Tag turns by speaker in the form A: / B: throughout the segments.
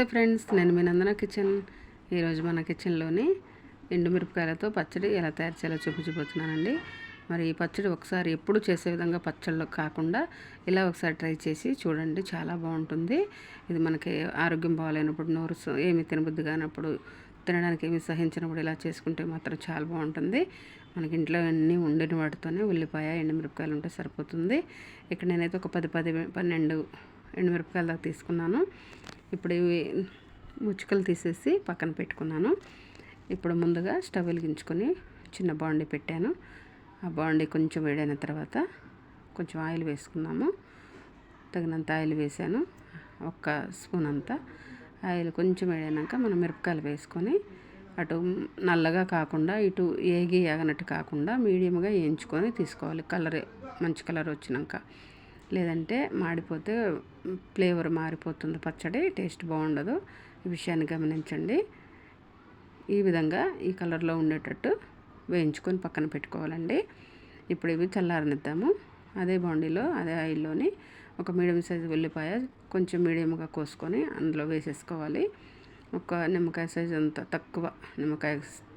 A: నమస్తే ఫ్రెండ్స్. నేను మీ నందన కిచెన్. ఈరోజు మన కిచెన్లోని ఎండుమిరపకాయలతో పచ్చడి ఎలా తయారు చేయాలో చూపించబోతున్నానండి. మరి ఈ పచ్చడి ఒకసారి ఎప్పుడు చేసే విధంగా పచ్చళ్ళు కాకుండా ఇలా ఒకసారి ట్రై చేసి చూడండి చాలా బాగుంటుంది. ఇది మనకి ఆరోగ్యం బాగాలేనప్పుడు నోరు ఏమి తినబుద్ధి కానప్పుడు తినడానికి ఏమి సహించినప్పుడు ఇలా చేసుకుంటే మాత్రం చాలా బాగుంటుంది. మనకి ఇంట్లో అన్నీ వండిన వాటితోనే ఉల్లిపాయ ఎండుమిరపకాయలు ఉంటే సరిపోతుంది. ఇక్కడ నేనైతే ఒక పది పది పన్నెండు ఎండుమిరపకాయలు దాకా తీసుకున్నాను. ఇప్పుడు ఇవి ముచ్చుకలు తీసేసి పక్కన పెట్టుకున్నాను. ఇప్పుడు ముందుగా స్టవ్ వెలిగించుకొని చిన్న బాండి పెట్టాను. ఆ బాండి కొంచెం వేడైన తర్వాత కొంచెం ఆయిల్ వేసుకున్నాము. తగినంత ఆయిల్ వేసాను. ఒక్క స్పూన్ అంతా ఆయిల్ కొంచెం వేడైనాక మనం మిరపకాయలు వేసుకొని అటు నల్లగా కాకుండా ఇటు ఏగి ఏగనట్టు కాకుండా మీడియంగా వేయించుకొని తీసుకోవాలి. కలర్ మంచి కలర్ వచ్చినాక. లేదంటే మాడిపోతే ఫ్లేవర్ మారిపోతుంది. పచ్చడి టేస్ట్ బాగుండదు. ఈ విషయాన్ని గమనించండి. ఈ విధంగా ఈ కలర్లో ఉండేటట్టు వేయించుకొని పక్కన పెట్టుకోవాలండి. ఇప్పుడు ఇవి చల్లారనిద్దాము. అదే బాండీలో అదే ఆయిల్లోని ఒక మీడియం సైజు ఉల్లిపాయ కొంచెం మీడియంగా కోసుకొని అందులో వేసేసుకోవాలి. ఒక నిమ్మకాయ సైజు అంత తక్కువ నిమ్మకాయ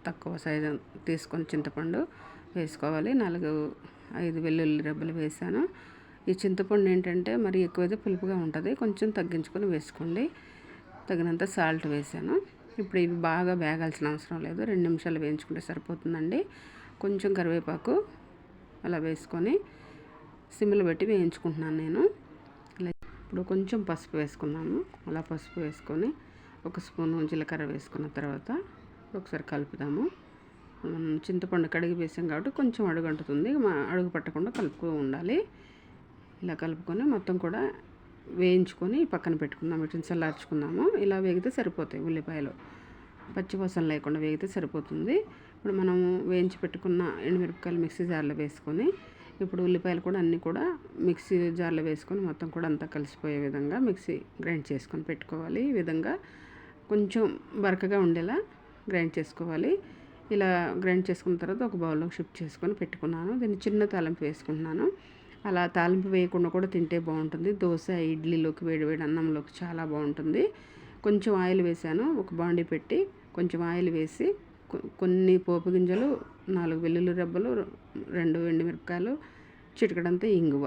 A: తక్కువ సైజు తీసుకొని చింతపండు వేసుకోవాలి. నాలుగు ఐదు వెల్లుల్లి రెబ్బలు వేసాను. ఈ చింతపండు ఏంటంటే మరి ఎక్కువైతే పులుపుగా ఉంటుంది. కొంచెం తగ్గించుకొని వేసుకోండి. తగినంత సాల్ట్ వేసాను. ఇప్పుడు ఇవి బాగా వేగాల్సిన అవసరం లేదు. రెండు నిమిషాలు వేయించుకుంటే సరిపోతుందండి. కొంచెం కరివేపాకు అలా వేసుకొని సిమ్లు పెట్టి వేయించుకుంటున్నాను నేను. ఇప్పుడు కొంచెం పసుపు వేసుకున్నాము అలా పసుపు వేసుకొని ఒక స్పూను జీలకర్ర వేసుకున్న తర్వాత ఒకసారి కలుపుదాము. చింతపండు కడిగి వేసాం కాబట్టి కొంచెం అడుగు అంటుతుంది మా అడుగు పట్టకుండా కలుపుతూ ఉండాలి. ఇలా కలుపుకొని మొత్తం కూడా వేయించుకొని పక్కన పెట్టుకుందాం. వీటిని చల్లార్చుకుందాము. ఇలా వేగితే సరిపోతాయి ఉల్లిపాయలు. పచ్చివాసన లేకుండా వేగితే సరిపోతుంది. ఇప్పుడు మనము వేయించి పెట్టుకున్న ఎండుమిరపకాయలు మిక్సీ జార్లో వేసుకొని ఇప్పుడు ఉల్లిపాయలు కూడా అన్నీ కూడా మిక్సీ జార్లో వేసుకొని మొత్తం కూడా అంతా కలిసిపోయే విధంగా మిక్సీ గ్రైండ్ చేసుకొని పెట్టుకోవాలి. ఈ విధంగా కొంచెం బరకగా ఉండేలా గ్రైండ్ చేసుకోవాలి. ఇలా గ్రైండ్ చేసుకున్న తర్వాత ఒక బౌల్లో షిఫ్ట్ చేసుకొని పెట్టుకున్నాను. దీన్ని చిన్న తాలింపు వేసుకుంటున్నాను. అలా తాలింపు వేయకుండా కూడా తింటే బాగుంటుంది. దోశ ఇడ్లీలోకి వేడి వేడి అన్నంలోకి చాలా బాగుంటుంది. కొంచెం ఆయిల్ వేసాను. ఒక బాండీ పెట్టి కొంచెం ఆయిల్ వేసి కొన్ని పోపు గింజలు నాలుగు వెల్లుల్లి రెబ్బలు రెండు ఎండుమిరపకాయలు చిటికడంతా ఇంగువ.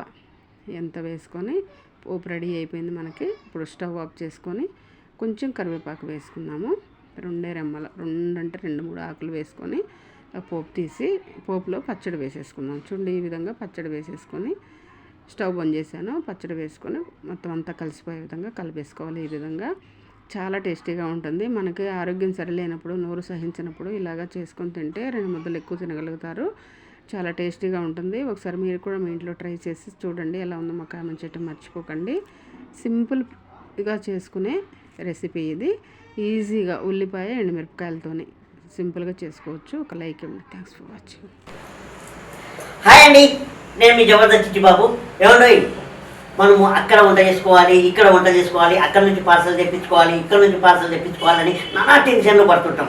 A: ఎంత వేసుకొని పోపు రెడీ అయిపోయింది మనకి. ఇప్పుడు స్టవ్ ఆఫ్ చేసుకొని కొంచెం కరివేపాకు వేసుకున్నాము రెండే రెమ్మల రెండు అంటే రెండు మూడు ఆకులు వేసుకొని పోపు తీసి పోపులో పచ్చడి వేసేసుకుందాం. చూడండి ఈ విధంగా పచ్చడి వేసేసుకొని స్టవ్ బంద్ చేశాను. పచ్చడి వేసుకొని మొత్తం అంతా కలిసిపోయే విధంగా కలిపేసుకోవాలి ఈ విధంగా. చాలా టేస్టీగా ఉంటుంది. మనకి ఆరోగ్యం సరిలేనప్పుడు నోరు సహించినప్పుడు ఇలాగా చేసుకొని తింటే రెండు ముద్దలు ఎక్కువ తినగలుగుతారు. చాలా టేస్టీగా ఉంటుంది. ఒకసారి మీరు కూడా మీ ఇంట్లో ట్రై చేసి చూడండి ఎలా ఉందో మా కామెంట్ చేయటం మర్చిపోకండి. సింపుల్గా చేసుకునే రెసిపీ ఇది. ఈజీగా ఉల్లిపాయ ఎండుమిరపకాయలతోని. సింపుల్గా చేసుకోవచ్చు. ఒక లైక్ ఇవ్వండి. థ్యాంక్స్ ఫర్ వాచింగ్
B: హాయ్ అండి. నేను మీ జబర్దస్త్ చిట్టిబాబు ఏమండి? మనము అక్కడ వంట చేసుకోవాలి ఇక్కడ వంట చేసుకోవాలి అక్కడ నుంచి పార్సల్ తెప్పించుకోవాలి ఇక్కడ నుంచి పార్సల్ తెప్పించుకోవాలని నానా టెన్షన్లు పడుతుంటాం.